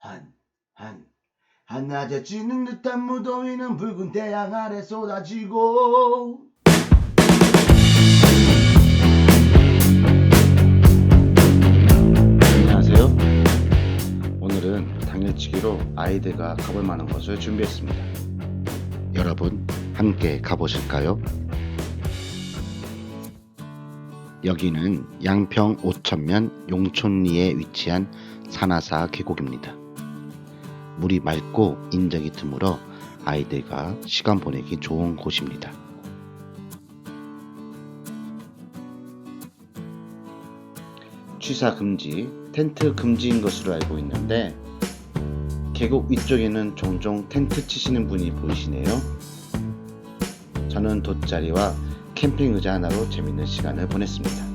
한, 한, 한낮에 찌는 듯한 무더위는 붉은 태양 아래 쏟아지고 안녕하세요. 오늘은 당일치기로 아이들과 가볼 만한 곳을 준비했습니다. 여러분, 함께 가보실까요? 여기는 양평 오천면 용촌리에 위치한 산하사 계곡입니다. 물이 맑고 인적이 드물어 아이들과 시간 보내기 좋은 곳입니다. 취사 금지, 텐트 금지인 것으로 알고 있는데 계곡 위쪽에는 종종 텐트 치시는 분이 보이시네요. 저는 돗자리와 캠핑 의자 하나로 재밌는 시간을 보냈습니다.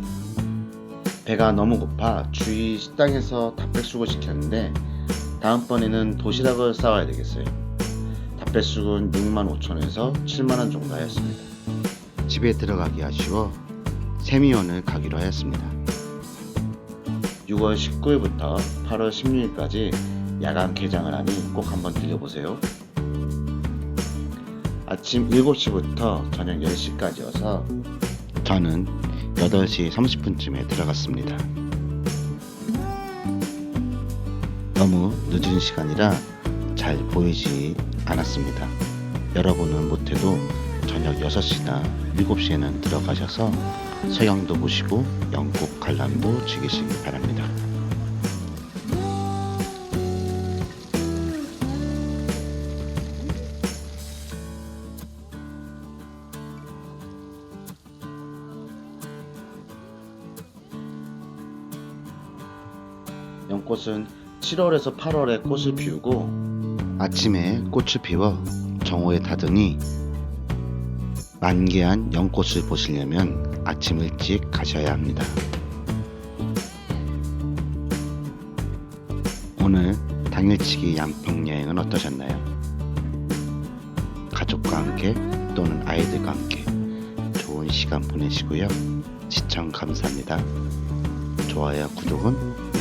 배가 너무 고파 주위 식당에서 닭백숙을 시켰는데 다음번에는 도시락을 싸와야 되겠어요. 닭백숙은 65,000원에서 7만원 정도 하였습니다. 집에 들어가기 아쉬워 세미원을 가기로 하였습니다. 6월 19일부터 8월 16일까지 야간 개장을 하니 꼭 한번 들려보세요. 아침 7시부터 저녁 10시까지여서 저는 8시 30분쯤에 들어갔습니다. 너무 늦은 시간이라 잘 보이지 않았습니다. 여러분은 못해도 저녁 6시나 7시에는 들어가셔서 서양도 보시고 영국 관람도 즐기시기 바랍니다. 연꽃은 7월에서 8월에 꽃을 피우고 아침에 꽃을 피워 정오에 닫으니 만개한 연꽃을 보시려면 아침 일찍 가셔야 합니다. 오늘 당일치기 양평 여행은 어떠셨나요? 가족과 함께 또는 아이들과 함께 좋은 시간 보내시고요. 시청 감사합니다. 좋아요, 구독은